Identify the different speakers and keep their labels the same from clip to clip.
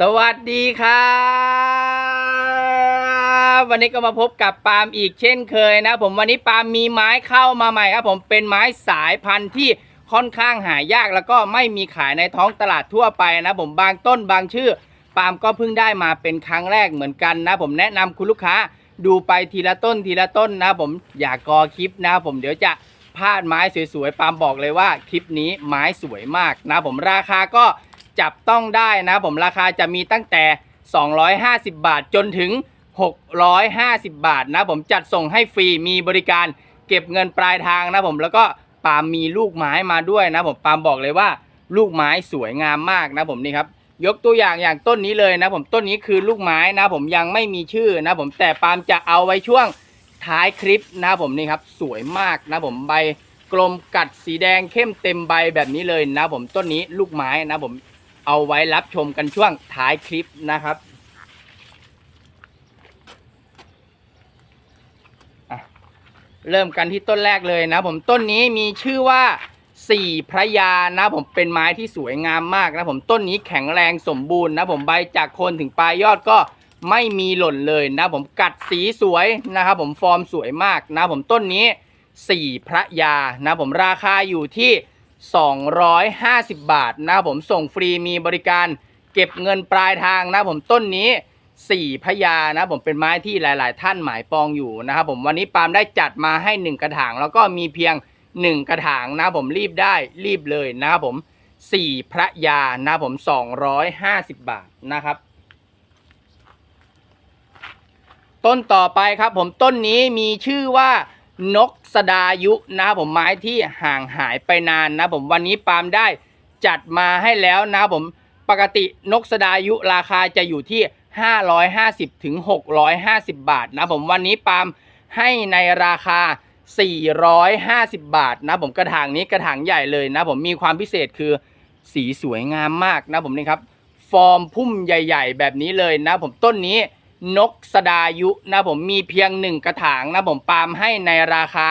Speaker 1: สวัสดีครับวันนี้ก็มาพบกับปาล์มอีกเช่นเคยนะ ผมวันนี้ปาล์มมีไม้เข้ามาใหม่ครับผมเป็นไม้สายพันธุ์ที่ค่อนข้างหายากแล้วก็ไม่มีขายในท้องตลาดทั่วไปนะผมบางต้นบางชื่อ ปาล์มก็เพิ่งได้มาเป็นครั้งแรกเหมือนกันนะ ผมแนะนำคุณลูกค้าดูไปทีละต้นทีละต้นนะ ผมอย่ากอคลิปนะ ผมเดี๋ยวจะพลาดไม้สวยๆปาล์มบอกเลยว่าคลิปนี้ไม้สวยมากนะ ผมราคาก็ จับต้องได้นะผมราคาจะมีตั้งแต่ 250 บาทจนถึง 650 บาทนะผมจัดส่งให้ฟรีมีบริการเก็บเงินปลายทางนะผมแล้วก็ปาล์มมีลูกไม้มาด้วยนะผมปาล์มบอกเลยว่าลูกไม้สวยงามมากนะผมนี่ครับยกตัวอย่างอย่างต้นนี้เลยนะผมต้นนี้คือลูกไม้นะผมยังไม่มีชื่อนะผมแต่ปาล์มจะเอาไว้ช่วงท้ายคลิปนะผมนี่ครับสวยมากนะผมใบกลมกัดสีแดงเข้มเต็มใบแบบนี้เลยนะผมต้นนี้ลูกไม้นะผม เอาไว้รับชมกันช่วงท้ายคลิปนะครับเริ่มกันที่ต้นแรกเลยนะ ผมต้นนี้มีชื่อว่าสี่พระยานะผมเป็นไม้ที่สวยงามมากนะผมต้นนี้แข็งแรงสมบูรณ์นะผมใบจากโคนถึงปลายยอดก็ไม่มีหล่นเลยนะผมกัดสีสวยนะครับผมฟอร์มสวยมากนะผมต้นนี้สี่พระยานะผมราคาอยู่ที่ 250 บาทนะครับผมส่งฟรีมีบริการเก็บเงินปลายทางนะผมต้นนี้4พญานะผมเป็นไม้ที่หลาย ๆ ท่านหมายปองอยู่นะครับผมวันนี้ปาล์มได้จัดมาให้ 1 กระถาง แล้วก็มีเพียง 1 กระถางนะผมรีบได้รีบเลยนะครับผม4พระยานะผม 250 บาทนะครับ ต้นต่อไปครับผมต้นนี้มีชื่อว่า นกสดายุนะครับผมไม้ที่ห่างหายไปนานนะผมวันนี้ปาล์มได้จัดมาให้แล้วนะผมปกตินกสดายุราคาจะอยู่ที่ 550ถึง650 บาทนะผมวันนี้ปาล์มให้ในราคา 450 บาทนะผมกระถางนี้กระถางใหญ่เลยนะผมมีความพิเศษคือสีสวยงามมากนะผมนี่ครับ ฟอร์มพุ่มใหญ่ ๆ แบบนี้เลยนะผมต้นนี้ นกสดายุนะผมมีเพียงหนึ่งกระถางนะผมปาล์มให้ในราคา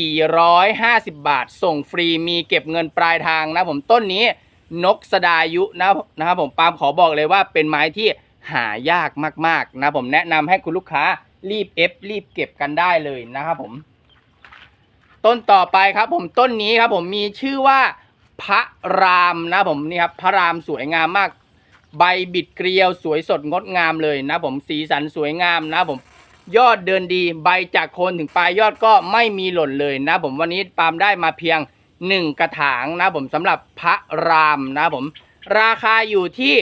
Speaker 1: 450 บาท ส่งฟรีมีเก็บเงินปลายทางนะผมต้นนี้นกสดายุนะนะครับผมปาล์มขอบอกเลยว่าเป็นไม้ที่หายากมากๆนะผมแนะนำให้คุณลูกค้ารีบเอฟรีบเก็บกันได้เลยนะครับผม ต้นต่อไปครับผมต้นนี้ครับผมมีชื่อว่าพระรามนะผมนี่ครับพระรามสวยงามมาก ใบบิดเกลียวสวยสดงดงามเลยนะผมสีสันสวยงามนะผมยอดเดินดีใบจากโคนถึงปลายยอดก็ไม่มีหล่นเลยนะผมวันนี้ปาล์มได้มาเพียง 1 กระถางนะผมสำหรับพระรามนะผมราคาอยู่ที่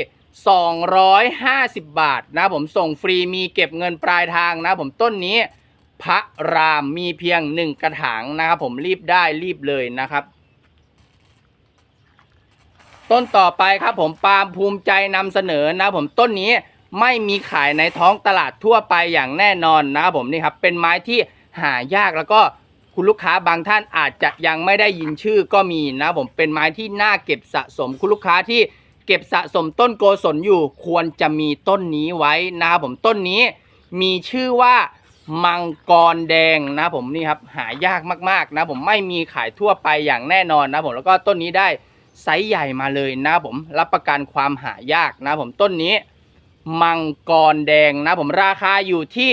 Speaker 1: 250 บาทนะผมส่งฟรีมีเก็บเงินปลายทางนะผมต้นนี้พระรามมีเพียง 1 กระถางนะครับผมรีบได้รีบเลยนะครับ ต้นต่อไปครับผมปาล์มภูมิใจนำเสนอนะผมต้นนี้ไม่มีขายในท้องตลาดทั่วไปอย่างแน่นอนนะครับผมนี่ครับเป็นไม้ที่หายากแล้วก็คุณลูกค้าบางท่านอาจจะยังไม่ได้ยินชื่อก็มีนะผมเป็นไม้ที่น่าเก็บสะสมคุณลูกค้าที่เก็บสะสมต้นโกศลอยู่ควรจะมีต้นนี้ไว้นะครับผมต้นนี้มีชื่อว่ามังกรแดงนะผมนี่ครับหายากมากๆนะผมไม่มีขายทั่วไปอย่างแน่นอนนะผมแล้วก็ต้นนี้ได้ ไซส์ใหญ่มาเลยนะผมรับประกันความหายากนะผมต้นนี้ มังกรแดงนะผมราคาอยู่ที่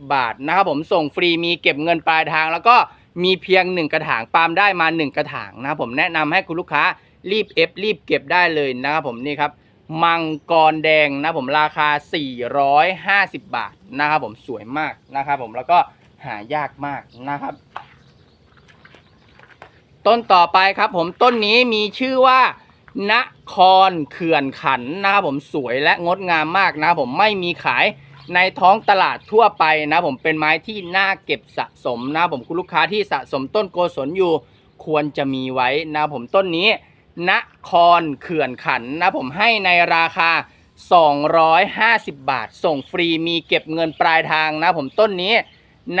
Speaker 1: 450 บาทนะครับผมส่งฟรีมีเก็บเงินปลายทาง แล้วก็มีเพียง 1 กระถางปาล์มได้มา 1 กระถางนะผมแนะนำให้คุณลูกค้ารีบเอฟรีบเก็บได้เลยนะครับผมนี่ครับมังกรแดงนะผมราคา 450 บาทนะครับผมสวยมากนะครับผมแล้วก็หายากมากนะครับ ต้นต่อไปครับผมต้นนี้มีชื่อว่านครเขื่อนขันนะครับผมสวยและงดงามมากนะผมไม่มีขายในท้องตลาดทั่วไปนะผมเป็นไม้ที่น่าเก็บสะสมนะผมคุณลูกค้าที่สะสมต้นโกศลอยู่ควรจะมีไว้นะผมต้นนี้นครเขื่อนขันนะผมให้ในราคา 250 บาท ส่งฟรีมีเก็บเงินปลายทางนะผมต้นนี้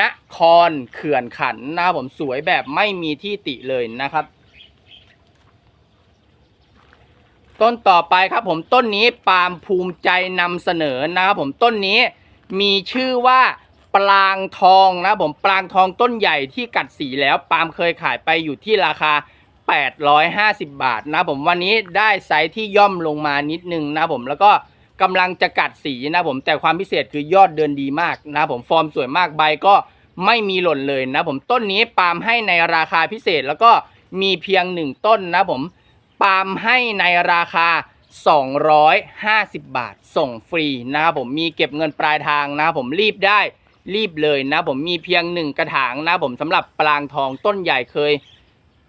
Speaker 1: นครเขื่อนขันนะครับผมสวยแบบไม่มีที่ติเลยนะครับ ต้นต่อไปครับผมต้นนี้ปาล์มภูมิใจนำเสนอนะครับผมต้นนี้มีชื่อว่าปลางทองนะผมปลางทองต้นใหญ่ที่กัดสีแล้วปาล์มเคยขายไปอยู่ที่ราคา 850 บาทนะผมวันนี้ได้ไซส์ที่ย่อมลงมานิดนึงนะผมแล้วก็ กำลังจะกัดสีนะผมแต่ความพิเศษคือยอดเดินดีมากนะผมฟอร์มสวยมากใบก็ไม่มีหล่นเลยนะผมต้นนี้ปาล์มให้ในราคาพิเศษแล้วก็มีเพียงหนึ่งต้นนะผมปาล์มให้ในราคา 250 บาทส่งฟรีนะครับผมมีเก็บเงินปลายทางนะผมรีบได้รีบเลยนะผมมีเพียงหนึ่งกระถางนะผมสำหรับปลางทองต้นใหญ่เคย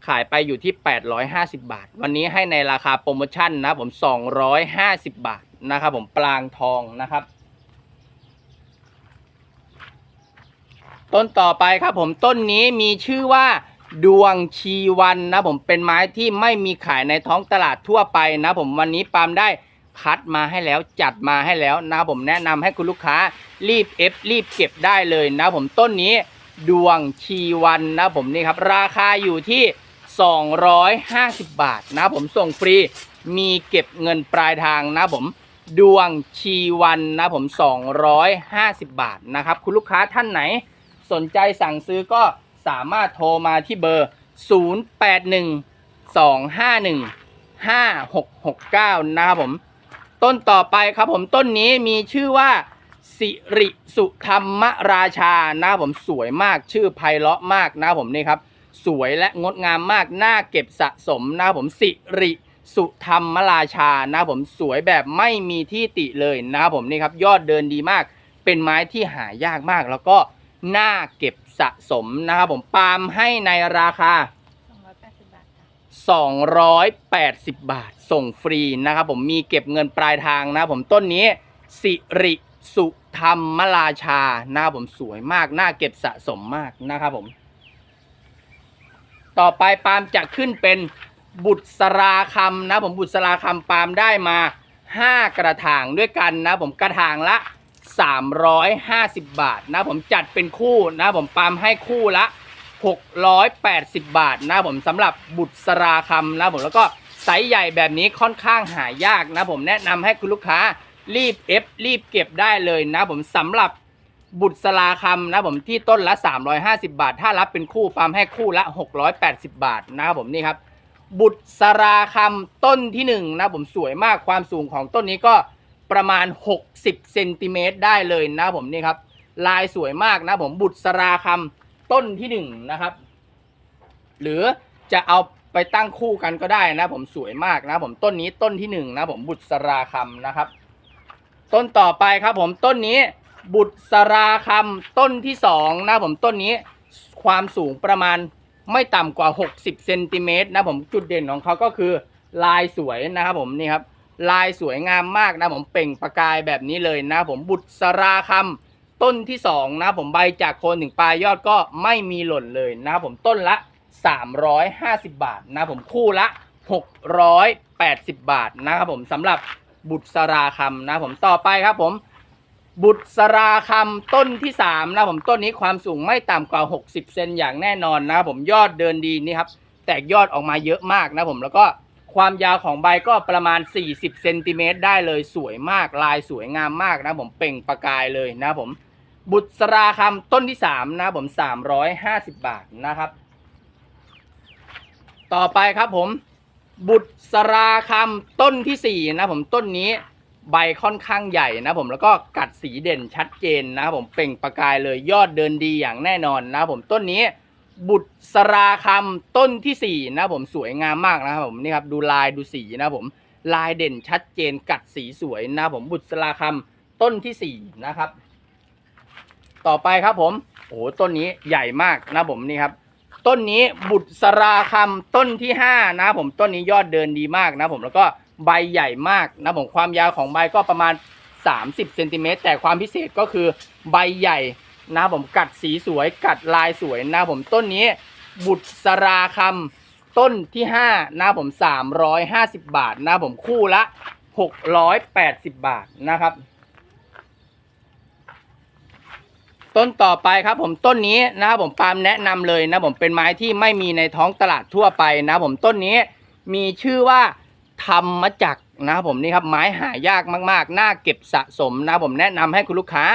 Speaker 1: ขายไปอยู่ที่ 850 บาท วันนี้ให้ในราคาโปรโมชั่นนะผม 250 บาท นะครับผมปลางทองนะครับ ต้นต่อไปครับผมต้นนี้มีชื่อว่าดวงชีวันนะผมเป็นไม้ที่ไม่มีขายในท้องตลาดทั่วไปนะผมวันนี้ปาล์มได้คัดมาให้แล้วจัดมาให้แล้วนะผมแนะนำให้คุณลูกค้ารีบเอฟรีบเก็บได้เลยนะผมต้นนี้ดวงชีวันนะผมนี่ครับราคาอยู่ที่ 250 บาทนะผมส่งฟรีมีเก็บเงินปลายทางนะผม ดวงชีวันนะผม 250 บาทนะครับ คุณลูกค้าท่านไหนสนใจสั่งซื้อก็สามารถโทรมาที่เบอร์ 0812515669 นะครับผม ต้นต่อไปครับผมต้นนี้มีชื่อว่าสิริสุธรรมราชานะครับผมสวยมากชื่อไพเราะมากนะครับผมนี่ครับ สวยและงดงามมากน่าเก็บสะสมนะครับผมสิริ สุธรรมราชานะผมสวยแบบไม่มีที่ติเลยนะผมนี่ครับยอดเดินดีมาก เป็นไม้ที่หายากมาก แล้วก็น่าเก็บสะสมนะครับผมปาล์มให้ในราคา
Speaker 2: 280 บาทค่ะ
Speaker 1: 280 บาท ส่งฟรีนะครับผมมีเก็บเงินปลายทางนะผมต้นนี้ สิริสุธรรมราชานะครับผมสวยมากน่าเก็บสะสมมากนะครับผม ต่อไปปาล์มจะขึ้นเป็น บุตรสราคำนะผมบุตรสราคำปาล์มได้มา 5 กระถางด้วยกันนะผมกระถางละ 350 บาทนะผมจัดเป็นคู่นะผมปาล์มให้คู่ละ 680 บาทนะผมสำหรับบุตรสราคำนะผมแล้วก็ไซส์ใหญ่แบบนี้ค่อนข้างหายากนะผมแนะนำให้คุณลูกค้ารีบเอฟรีบเก็บได้เลยนะผมสำหรับบุตรสราคำนะผมที่ต้นละ 350 บาท ถ้ารับเป็นคู่ปาล์มให้คู่ละ 680 บาทนะครับผมนี่ครับ บุตรสราคำต้นที่หนึ่งนะผมสวยมากความสูงของต้นนี้ก็ประมาณ 60เซนติเมตรได้เลยนะผมนี่ครับ ลายสวยมากนะผมบุตรสราคำต้นที่หนึ่งนะครับ หรือจะเอาไปตั้งคู่กันก็ได้นะผมสวยมากนะผมต้นนี้ต้นที่หนึ่งนะผมบุตรสราคำนะครับ ต้นต่อไปครับผมต้นนี้บุตรสราคำต้นที่สองนะผมต้นนี้ความสูงประมาณ ไม่ต่ำกว่า 60เซนติเมตรนะผมจุดเด่นของเขาก็คือลายสวยนะครับผมนี่ครับลายสวยงามมากนะผมเปล่งประกายแบบนี้เลยนะผมบุตรสราคำต้นที่สองนะผมใบจากโคนถึงปลายยอดก็ไม่มีหล่นเลยนะผมต้นละ 350 บาทนะผมคู่ละ 680 บาทนะครับผมสำหรับบุตรสราคำนะผมต่อไปครับผม บุตรสราคำต้นที่3นะผมต้นนี้ความสูงไม่ต่ำกว่า 60 เซนอย่างแน่นอนนะครับผมยอดเดินดีนี่ครับ แตกยอดออกมาเยอะมากนะผมแล้วก็ความยาวของใบก็ประมาณ 40 เซนติเมตรได้เลยสวยมากลายสวยงามมากนะผมเป่งประกายเลยนะผมบุตรสราคำต้นที่3นะผม 350 บาทนะครับ ต่อไปครับผม บุตรสราคำต้นที่4นะผมต้นนี้ ใบค่อนข้างใหญ่นะผมแล้วก็กัดสีเด่นชัดเจนนะครับผมเปล่งประกายเลยยอดเดินดีอย่างแน่นอนนะครับผมต้นนี้บุตรสราคำต้นที่ 4 นะผมสวยงามมากนะครับผมนี่ครับดูลายดูสีนะครับผมลายเด่นชัดเจนกัดสีสวยนะครับผมบุตรสราคำต้นที่ 4 นะครับ ต่อไปครับผมโอ้โหต้นนี้ใหญ่มากนะผมนี่ครับต้นนี้บุตรสราคำต้นที่ 5 นะผมต้นนี้ยอดเดินดีมากนะผมแล้วก็ ใบใหญ่มากนะผมความยาวของใบก็ประมาณ 30เซนติเมตรแต่ความพิเศษก็คือใบใหญ่นะผมกัดสีสวยกัดลายสวยนะผมต้นนี้บุตรสราคำต้นที่5นะผม 350 บาทนะผมคู่ละ 680 บาทนะครับ ต้นต่อไปครับผมต้นนี้นะครับผมปาล์มแนะนำเลยนะผมเป็นไม้ที่ไม่มีในท้องตลาดทั่วไปนะผมต้นนี้มีชื่อว่า ธรรมจักนะครับผมนี่ครับไม้หายากมากๆ น่าเก็บสะสมนะผมแนะนำให้คุณลูกค้า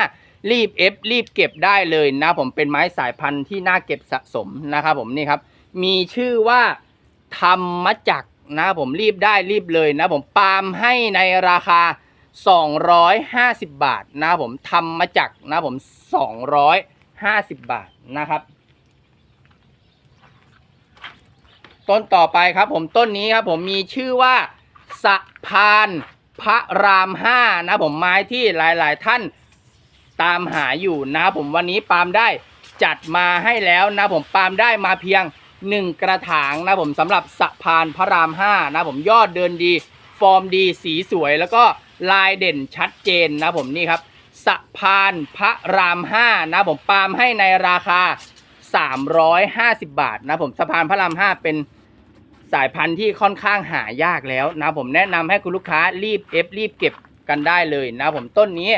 Speaker 1: รีบเอฟรีบเก็บได้เลยนะผมเป็นไม้สายพันธุ์ที่น่าเก็บสะสมนะครับผมนี่ครับมีชื่อว่าธรรมจักรนะครับผมรีบได้รีบเลยนะผมปาล์มให้ในราคา 250 บาทนะครับผมทำมาจากนะครับผม 250 บาทนะครับ ต้นต่อไปครับผมต้นนี้ครับผมมีชื่อว่า สะพานพระรามห้านะผมไม้ที่หลาย ๆ ท่านตามหาอยู่นะผมวันนี้ปาล์มได้จัดมาให้แล้วนะผมปาล์มได้มาเพียง 1 กระถางนะผมสำหรับสะพานพระรามห้านะผมยอดเดินดี ฟอร์มดีสีสวย แล้วก็ลายเด่นชัดเจนนะผมนี่ครับสะพานพระรามห้านะผมปาล์มให้ในราคา 350 บาทนะผมสะพานพระรามห้าเป็น สายพันธุ์ที่ค่อนข้างหายากแล้วนะผมแนะนำให้คุณลูกค้ารีบเอฟรีบเก็บกันได้เลยนะผมต้นนี้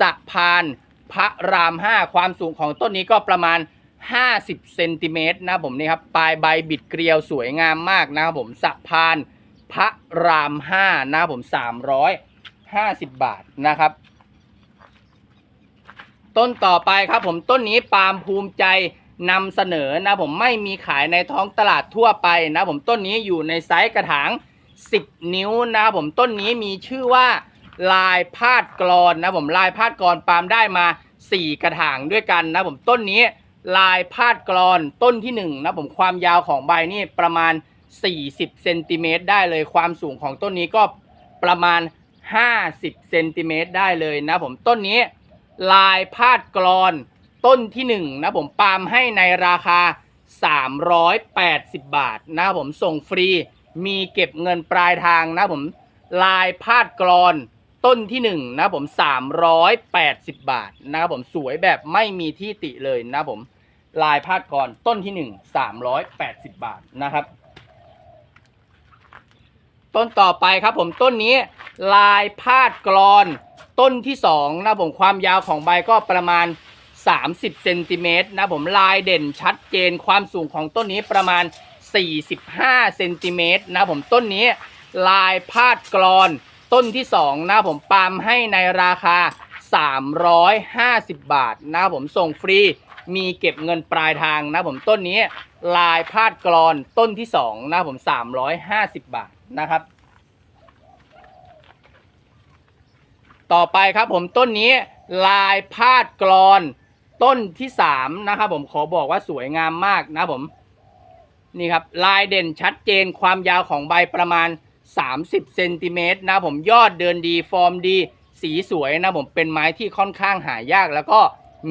Speaker 1: สะพานพระราม 5 ความสูงของต้นนี้ก็ประมาณ 50เซนติเมตรนะผมนี่ครับปลายใบบิดเกลียวสวยงามมากนะครับผมสะพานพระราม 5 นะผม 350 บาทนะครับ ต้นต่อไปครับผมต้นนี้ปาล์มภูมิใจ นำเสนอนะผมไม่มีขายในท้องตลาดทั่วไปนะผมต้นนี้อยู่ในไซส์กระถาง 10 นิ้วนะผมต้นนี้มีชื่อว่าลายพาดกรอนนะผมลายพาดกรอนปาล์มได้มา 4 กระถางด้วยกันนะผมต้นนี้ลายพาดกรอนต้นที่1นะผมความยาวของใบนี่ประมาณ 40เซนติเมตรได้เลยความสูงของต้นนี้ก็ประมาณ 50เซนติเมตรได้เลยนะผมต้นนี้ ลายพาดกรอน ต้นที่1นะผมปาล์มให้ในราคา 380 บาทนะผมส่งฟรีมีเก็บเงินปลายทางนะผมลายพาดกรอนต้นที่1นะผม 380 บาทนะครับผมสวยแบบไม่มีที่ติเลยนะผมลายพาดกรอนต้นที่ 1 380 บาทนะครับ ต้นต่อไปครับผมต้นนี้ลายพาดกรอนต้นที่2นะผมความยาวของใบก็ประมาณ 30เซนติเมตรนะผมลายเด่นชัดเจนความสูงของต้นนี้ประมาณ 45เซนติเมตรนะผมต้นนี้ลายพาดกรอนต้นที่2นะผมปาล์มให้ในราคา 350 บาทนะผมส่งฟรีมีเก็บเงินปลายทางนะผมต้นนี้ลายพาดกรอนต้นที่2นะผม 350 บาทนะครับ ต่อไปครับผมต้นนี้ลายพาดกรอน ต้นที่3นะครับผมขอบอกว่าสวยงามมากนะผม นี่ครับ ลายเด่นชัดเจนความยาวของใบประมาณ 30เซนติเมตรนะผมยอดเดินดีฟอร์มดี สีสวยนะผมเป็นไม้ที่ค่อนข้างหายาก แล้วก็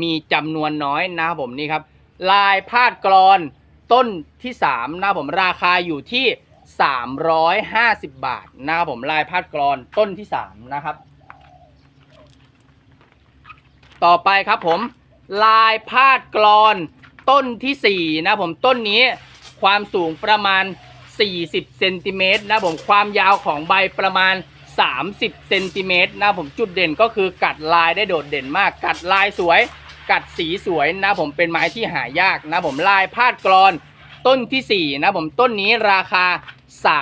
Speaker 1: มีจำนวนน้อยนะครับผมนี่ครับ ลายพาดกรอนต้นที่3นะผมราคาอยู่ที่ 350 บาทนะครับผมลายพาดกรอนต้นที่3นะครับ ต่อไปครับผม ลายพาดกรอนต้นที่ 4 นะผมต้นนี้ความสูงประมาณ 40เซนติเมตรนะผมความยาวของใบประมาณ 30เซนติเมตรนะผมจุดเด่นก็คือกัดลายได้โดดเด่นมาก กัดลายสวย กัดสีสวยนะผมเป็นไม้ที่หายากนะผมลายพาดกรอนต้นที่ 4 นะผมต้นนี้ราคา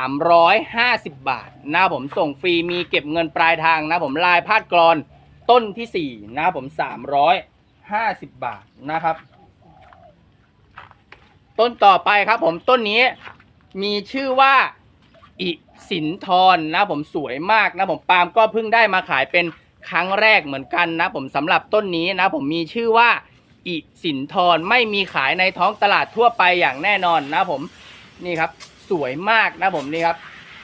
Speaker 1: 350 บาทนะผมส่งฟรีมีเก็บเงินปลายทางนะผมลายพาดกรอนต้นที่ 4 นะผม 350บาทนะครับ ต้นต่อไปครับผมต้นนี้มีชื่อว่าอิสินทรนะผมสวยมากนะผมปาล์มก็เพิ่งได้มาขายเป็นครั้งแรกเหมือนกันนะผมสำหรับต้นนี้นะผมมีชื่อว่าอิสินทรไม่มีขายในท้องตลาดทั่วไปอย่างแน่นอนนะผมนี่ครับสวยมากนะผมนี่ครับ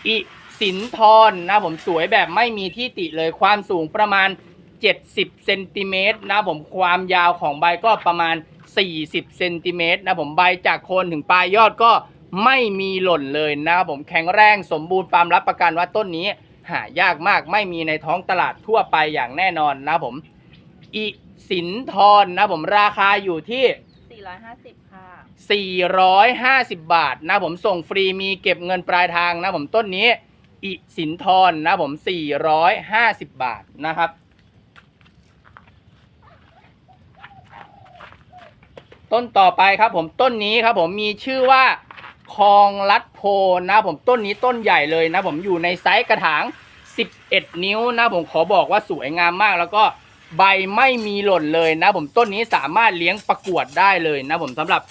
Speaker 1: อิสินทรนะผมสวยแบบไม่มีที่ติเลยความสูงประมาณ 70เซนติเมตรนะผมความยาวของใบก็ประมาณ 40เซนติเมตรนะผมใบจากโคนถึงปลายยอดก็ไม่มีหล่นเลยนะครับผมแข็งแรงสมบูรณ์ปาล์มรับประกันว่าต้นนี้ หายากมากไม่มีในท้องตลาดทั่วไปอย่างแน่นอนนะผมอิสินทรนะผมราคาอยู่ที่
Speaker 2: 450 ค่ะ
Speaker 1: 450 บาทนะผมส่งฟรีมีเก็บเงินปลายทางนะผมต้นนี้อิสินทรนะผม 450 บาทนะครับ ต้นต่อไปครับผมต้นนี้ครับผมมีชื่อว่าคลองลัดโพนะผมต้นนี้ต้นใหญ่เลยนะ ผมอยู่ในไซส์กระถาง 11 นิ้วนะผมขอบอกว่าสวยงามมาก แล้วก็ใบไม่มีหล่นเลยนะ ผมต้นนี้สามารถเลี้ยงประกวดได้เลยนะ ผมสำหรับ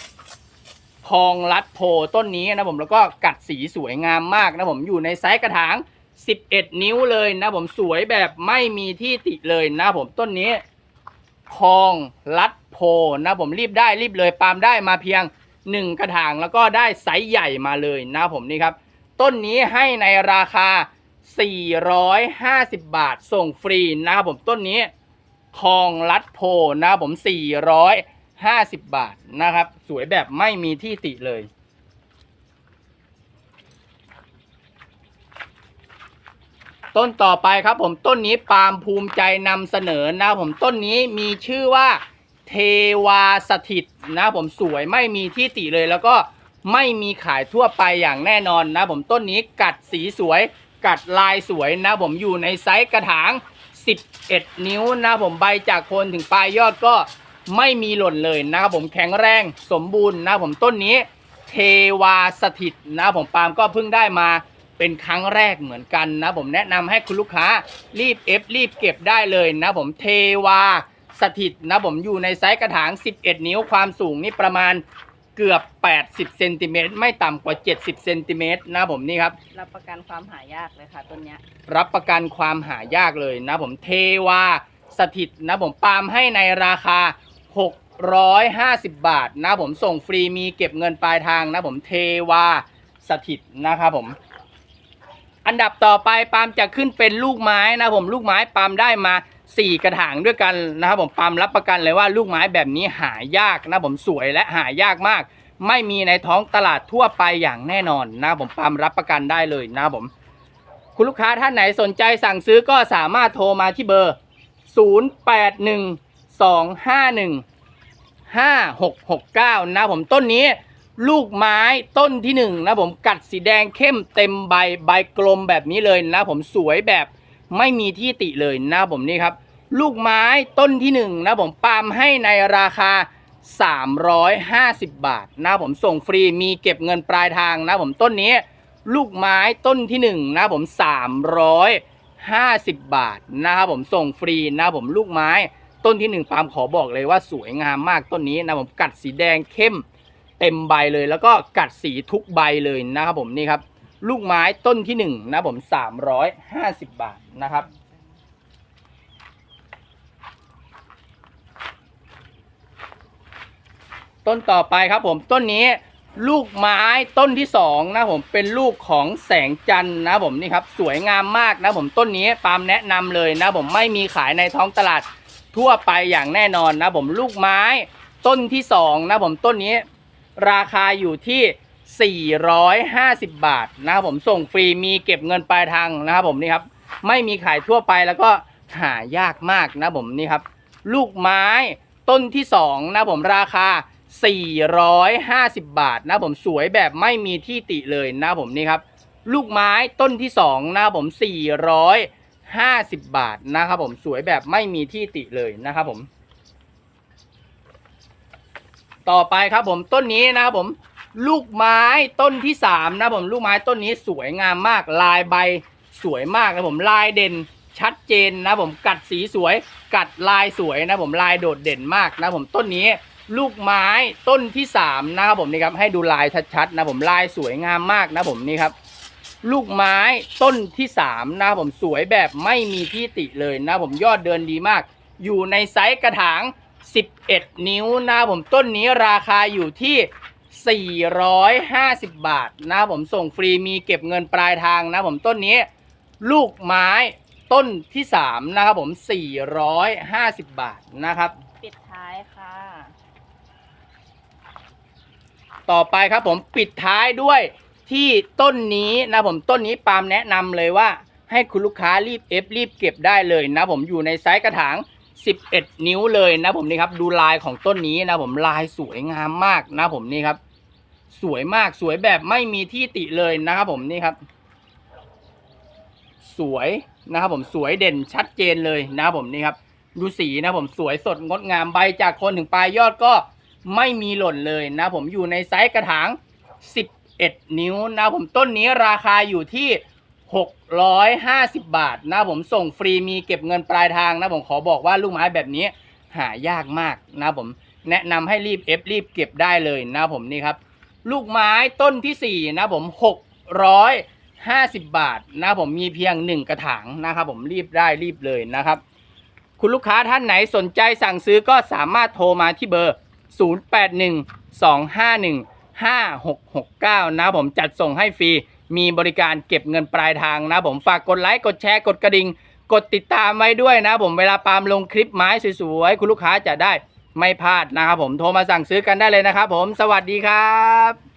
Speaker 1: คลองลัดโพต้นนี้นะผมแล้วก็กัดสีสวยงามมากนะผมอยู่ในไซส์กระถาง 11 นิ้วเลยนะ ผมสวยแบบไม่มีที่ติเลยนะ ผมต้นนี้ คลองลัดโพนะผมรีบได้รีบเลยปาล์มได้มาเพียง 1 กระถางแล้วก็ได้ไซส์ใหญ่มาเลยนะผมนี่ครับ ต้นนี้ให้ในราคา 450 บาทส่งฟรีนะครับผมต้นนี้คลองลัดโพนะผม 450 บาทนะครับ สวยแบบไม่มีที่ติเลย ต้นต่อไปครับผมต้นนี้ปาล์มภูมิใจนำเสนอนะผมต้นนี้มีชื่อว่าเทวาสถิตนะผมสวยไม่มีที่ติเลยแล้วก็ไม่มีขายทั่วไปอย่างแน่นอนนะผมต้นนี้กัดสีสวย กัดลายสวยนะผมอยู่ในไซส์กระถาง 11 นิ้วนะผมใบจากโคนถึงปลายยอดก็ไม่มีหล่นเลยนะครับผมแข็งแรงสมบูรณ์นะผมต้นนี้ เทวาสถิตนะผมปาล์มก็เพิ่งได้มา เป็นครั้งแรกเหมือนกันนะ ผมแนะนำให้คุณลูกค้ารีบเอฟรีบเก็บได้เลยนะ ผมเทวาสถิตนะผมอยู่ในไซส์กระถาง 11 นิ้วความสูงนี่ประมาณเกือบ 80เซนติเมตรไม่ต่ำกว่า 70เซนติเมตรนะผมนี่ครับ
Speaker 2: รับประกันความหายากเลยค่ะต้นเนี้ย
Speaker 1: รับประกันความหายากเลยนะผมเทวาสถิตนะผมปาล์มให้ในราคา 650 บาทนะผมส่งฟรีมีเก็บเงินปลายทางนะผมเทวาสถิตนะครับผม อันดับต่อไปปาล์มจะขึ้นเป็นลูกไม้นะผมลูกไม้ปาล์มได้มา 4 กระถางด้วยกันนะครับผมปาล์มรับประกันเลยว่าลูกไม้แบบนี้หายากนะผมสวยและหายากมาก ไม่มีในท้องตลาดทั่วไปอย่างแน่นอนนะผมปาล์มรับประกันได้เลยนะผมคุณลูกค้าท่านไหนสนใจสั่งซื้อก็สามารถโทรมาที่เบอร์ 0812515669 นะผมต้นนี้ ลูกไม้ต้นที่หนึ่งนะผมกัดสีแดงเข้มเต็มใบใบกลมแบบนี้เลยนะผมสวยแบบไม่มีที่ติเลยนะผมนี่ครับ ลูกไม้ต้นที่หนึ่งนะผมปาล์มให้ในราคา 350 บาทนะผมส่งฟรีมีเก็บเงินปลายทางนะผมต้นนี้ ลูกไม้ต้นที่หนึ่งนะผม350 บาทนะครับผมส่งฟรีนะผมลูกไม้ต้นที่หนึ่งปาล์มขอบอกเลยว่าสวยงามมากต้นนี้นะผมกัดสีแดงเข้ม เต็มใบเลย แล้วก็กัดสีทุกใบเลยนะครับผมนี่ครับ ลูกไม้ต้นที่หนึ่งนะผม350บบาทนะครับต้นต่อไปครับผมต้นนี้ลูกไม้ต้นที่สองนะผมเป็นลูกของแสงจันทร์นะผมนี่ครับสวยงามมากนะผมต้นนี้ปาล์มแนะนำเลยนะผมไม่มีขายในท้องตลาดทั่วไปอย่างแน่นอนนะผมลูกไม้ต้นที่สองนะผมต้นนี้ ราคาอยู่ที่ 450 บาทนะครับผมส่งฟรีมีเก็บเงินปลายทางนะครับผมนี่ครับไม่มีขายทั่วไปแล้วก็หายากมากนะผมนี่ครับ ลูกไม้ต้นที่สองนะผมราคา 450 บาทนะผมสวยแบบไม่มีที่ติเลยนะผมนี่ครับ ลูกไม้ต้นที่สองนะผม 450 บาทนะครับผมสวยแบบไม่มีที่ติเลยนะครับผม ต่อไปครับผมต้นนี้นะครับผม ลูกไม้ต้นที่สามนะผมลูกไม้ต้นนี้สวยงามมาก ลายใบสวยมากนะผมลายเด่นชัดเจนนะผมกัดสีสวย กัดลายสวยนะผมลายโดดเด่นมากนะผมต้นนี้ลูกไม้ต้นที่สามนะครับผมนี่ครับให้ดูลายชัดๆนะผมลายสวยงามมากนะผมนี่ครับลูกไม้ต้นที่สามนะครับผมสวยแบบไม่มีที่ติเลยนะผมยอดเดินดีมาก อยู่ในไซส์กระถาง 11 นิ้วนะครับผมต้นนี้ราคาอยู่ที่ 450 บาทนะครับผมส่งฟรีมีเก็บเงินปลายทางนะผมต้นนี้ลูกไม้ต้นที่สามนะครับผม 450 บาทนะครับ
Speaker 2: ปิดท้ายค่ะ
Speaker 1: ต่อไปครับผมปิดท้ายด้วยที่ต้นนี้นะผมต้นนี้ปาล์มแนะนำเลยว่า ให้คุณลูกค้ารีบเอฟรีบเก็บได้เลยนะผมอยู่ในไซส์กระถาง 11 นิ้วเลยนะผมนี่ครับดูลายของต้นนี้นะผมลายสวยงามมากนะผมนี่ครับ สวยมากสวยแบบไม่มีที่ติเลยนะครับผมนี่ครับ สวยนะครับผมสวยเด่นชัดเจนเลยนะผมนี่ครับดูสีนะผมสวยสดงดงามใบจากโคนถึงปลายยอดก็ไม่มีหล่นเลยนะผมอยู่ในไซส์กระถาง 11 นิ้วนะผมต้นนี้ราคาอยู่ที่ 650 บาทนะผมส่งฟรีมีเก็บเงินปลายทางนะผมขอบอกว่าลูกไม้แบบนี้หายากมากนะผมแนะนำให้รีบเอฟรีบเก็บได้เลยนะผมนี่ครับ ลูกไม้ต้นที่ 4 นะผม 650 บาทนะผมมีเพียง 1 กระถางนะครับผมรีบได้รีบเลยนะครับ คุณลูกค้าท่านไหนสนใจสั่งซื้อก็สามารถโทรมาที่เบอร์ 0812515669 นะผมจัดส่งให้ฟรี มีบริการเก็บเงินปลายทางนะผมฝากกดไลค์กดแชร์กดกระดิ่งกดติดตามไว้ด้วยนะผมเวลาปาล์มลงคลิปไม้สวยๆคุณลูกค้าจะได้ไม่พลาดนะครับผมโทรมาสั่งซื้อกันได้เลยนะครับผมสวัสดีครับ